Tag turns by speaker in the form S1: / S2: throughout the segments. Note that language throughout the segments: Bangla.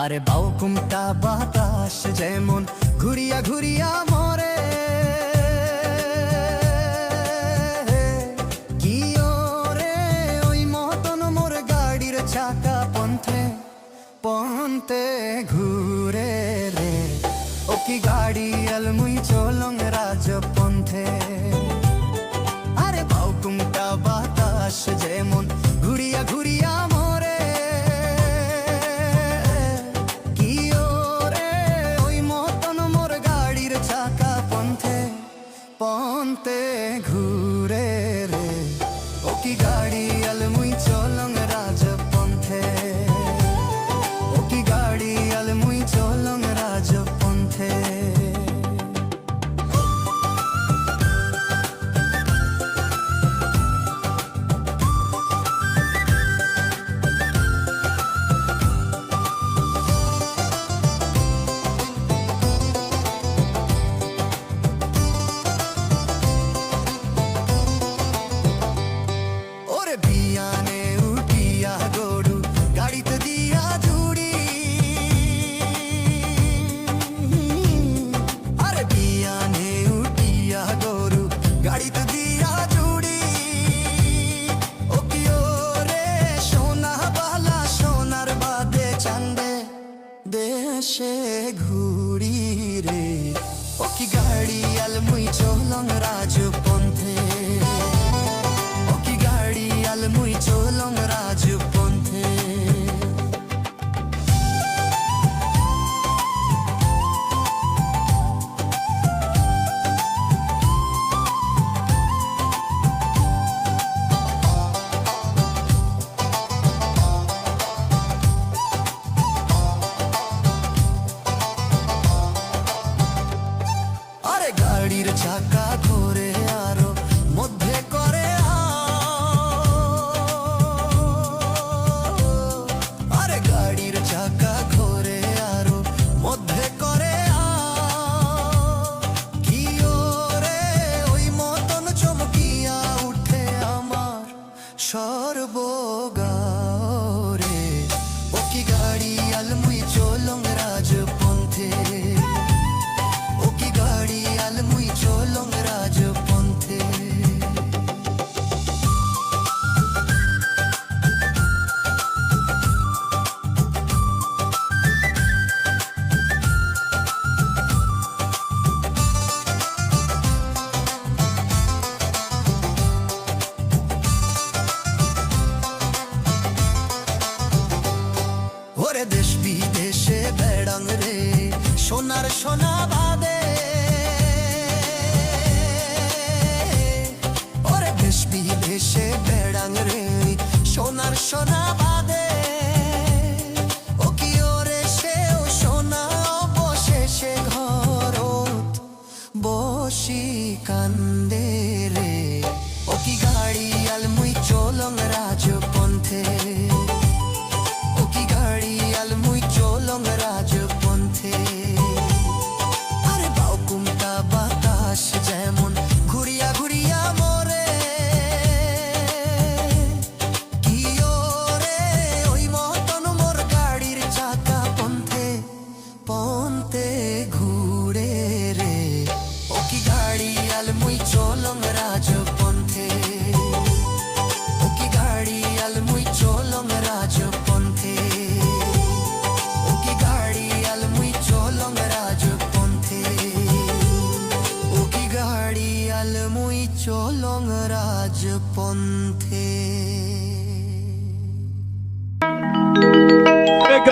S1: আরে বাউ কুমটা বাতাস, যেমন ঘুরিয়া ঘুরিয়া মরে। কি রে ওই মতন মোর গাড়ির চাকা পন্থে পন্থে ঘুরে রে। ও কি গাড়ি আলমুই চলং রাজ পন্থে আরে বাউ কুমটা বাতাস, যেমন ঘুরিয়া ঘুরিয়া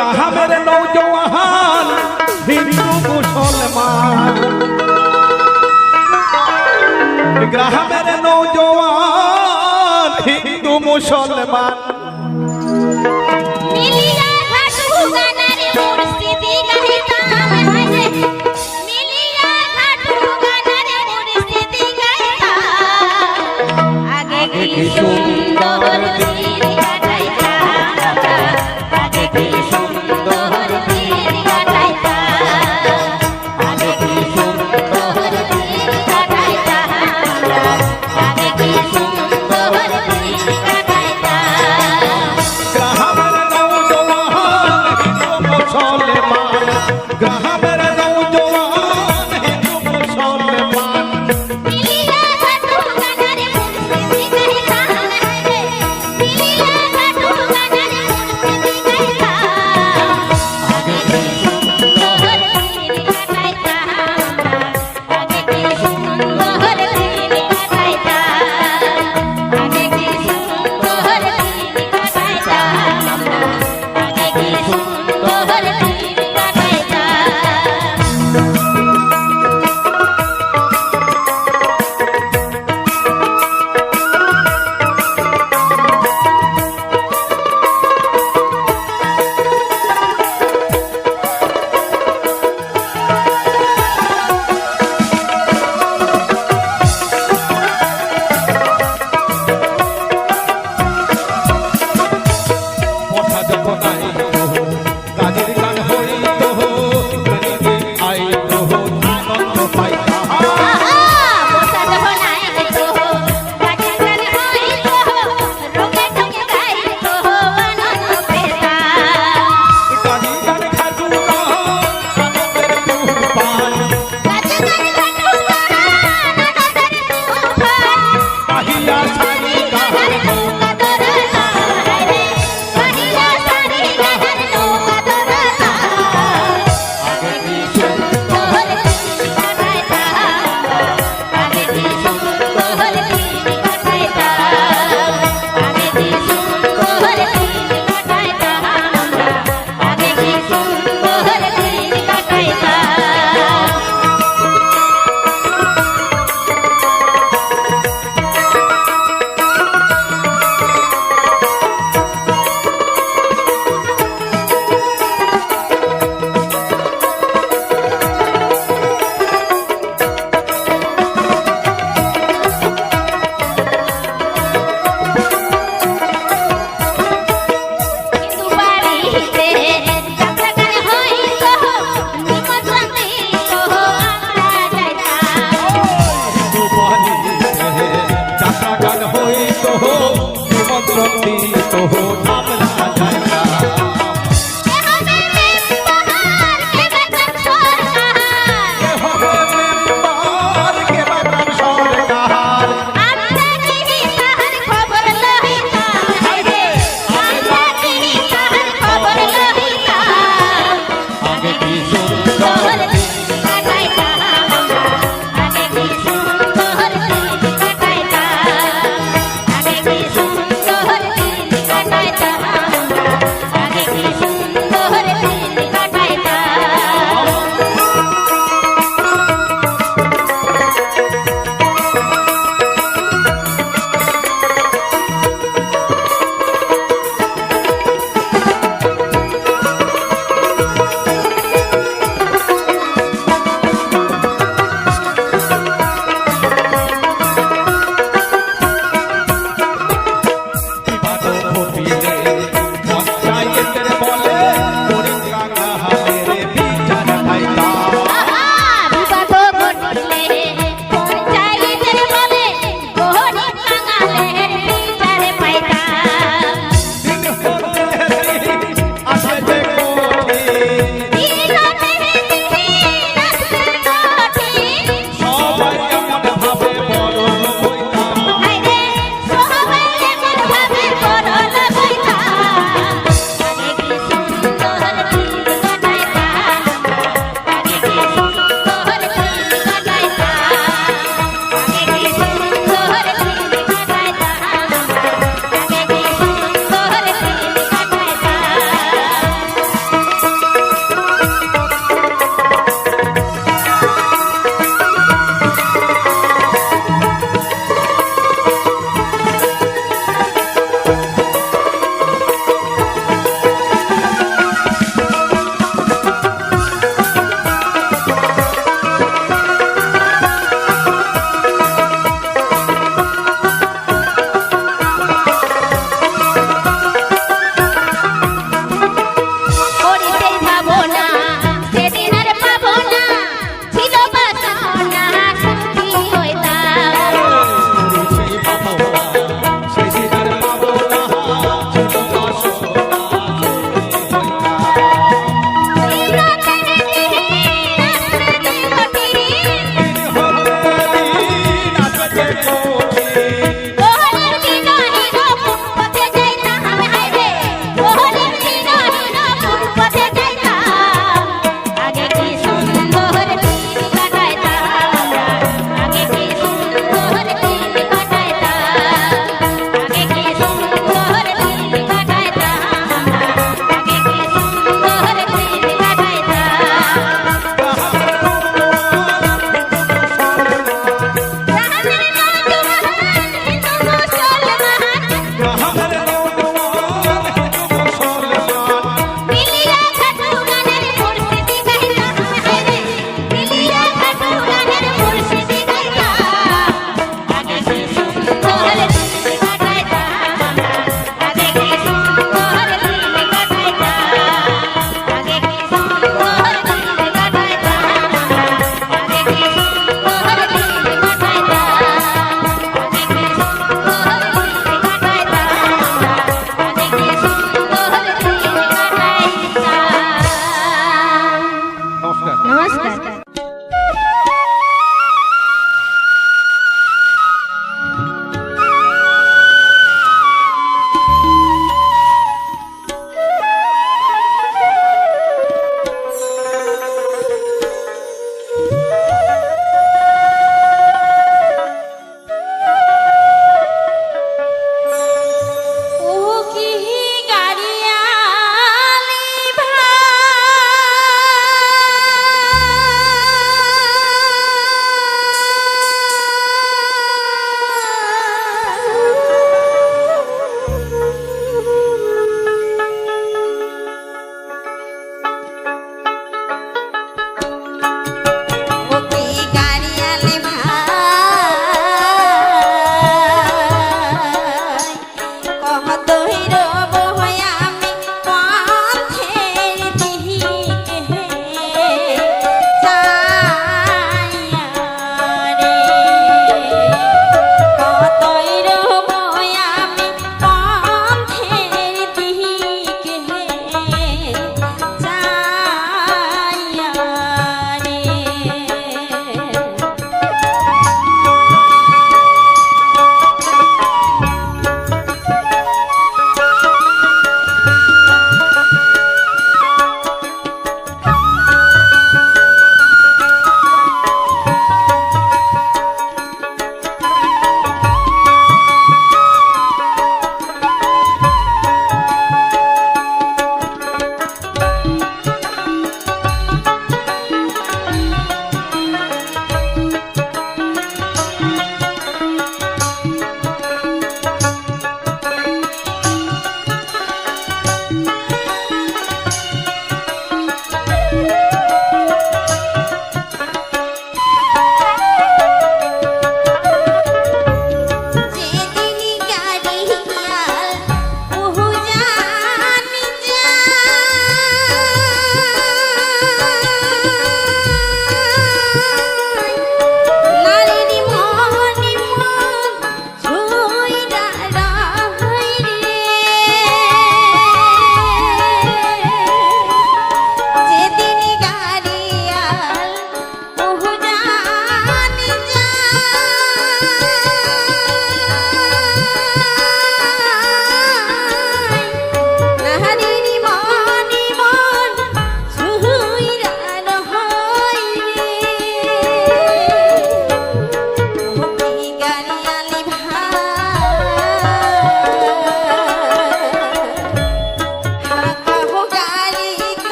S1: যাহা মেরে
S2: নৌজওয়ান হিন্দু মুসলমান। গ্রাহা মেরে নৌজওয়ান হিন্দু মুসলমান।
S3: Thank
S4: you.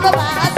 S4: 干嘛？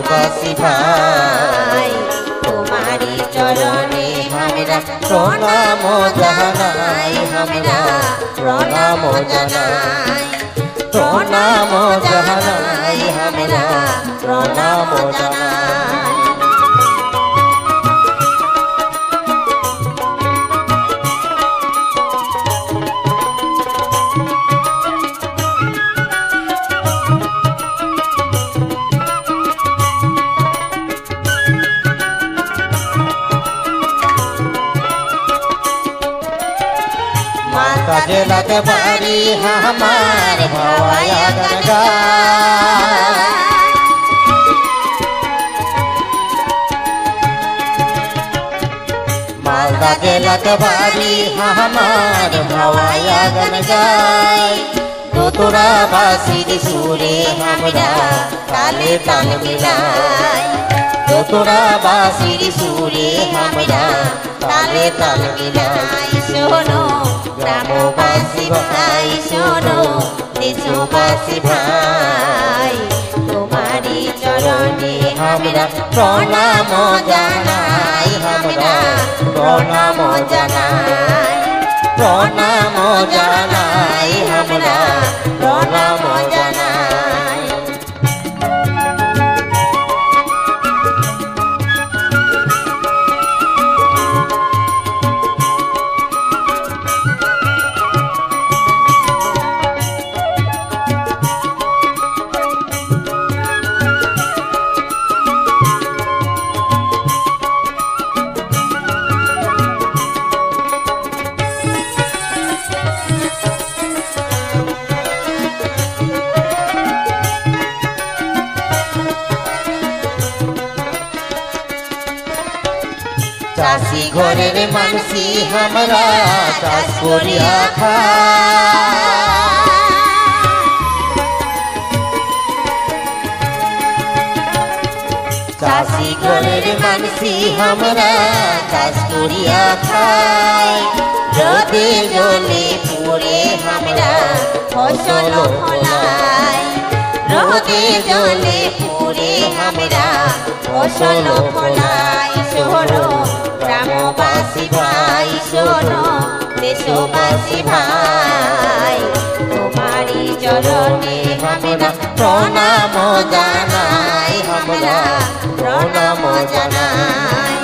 S4: দেশবাসী ভাই
S3: তোমারি চরণে আমরা
S4: প্রণাম জানাই, হামরা প্রণাম জানাই প্রণাম জানাই, হামরা প্রণাম জানাই। জেলাতে বাড়ি আমার ভাওয়ায়া গঙ্গা। মালদা জেলাতে বাড়ি আমার ভাওয়ায়া গঙ্গায় তোরা বাসির সুরে আমরা তালে তাল মিলাই। তোরা বাসির সুরে আমরা তালে তাল মিলাই
S3: শোনো গ্রামবাসী ভাই শোনো দেশবাসী ভাই তোমারি চরণে আমরা প্রণাম জানাই আমরা প্রণাম জানাই
S4: প্রণাম জানাই আমরা মানসি আমরা চাষ করিয়া খাই চাষি ঘরের মানসি আমরা চাষ করিয়া খাই রোদে জলে পুরে আমরা
S3: ফসল ফলাই রোদে জলে পুরে আমরা ফসল ফলাই শোনো, দেশবাসী ভাই তোমারি চরণে আমরা প্রণাম জানাই আমরা প্রণাম জানাই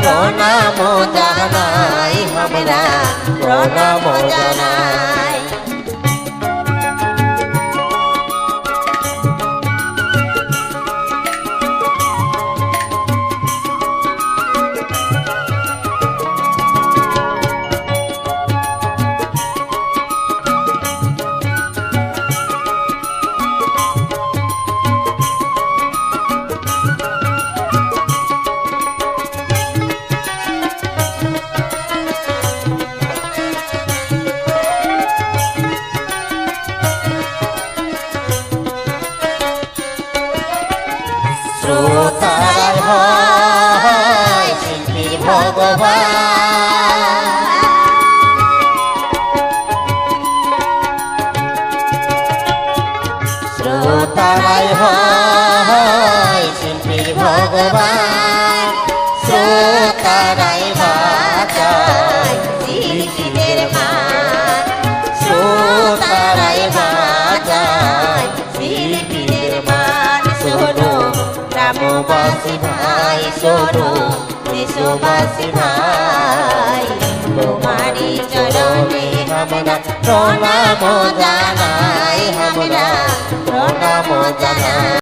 S4: প্রণাম জানাই
S3: আমরা প্রণাম জানাই। দেশবাসী ভাই। তোমারি চরণে আমরা প্রণাম জানাই আমরা প্রণাম জানাই।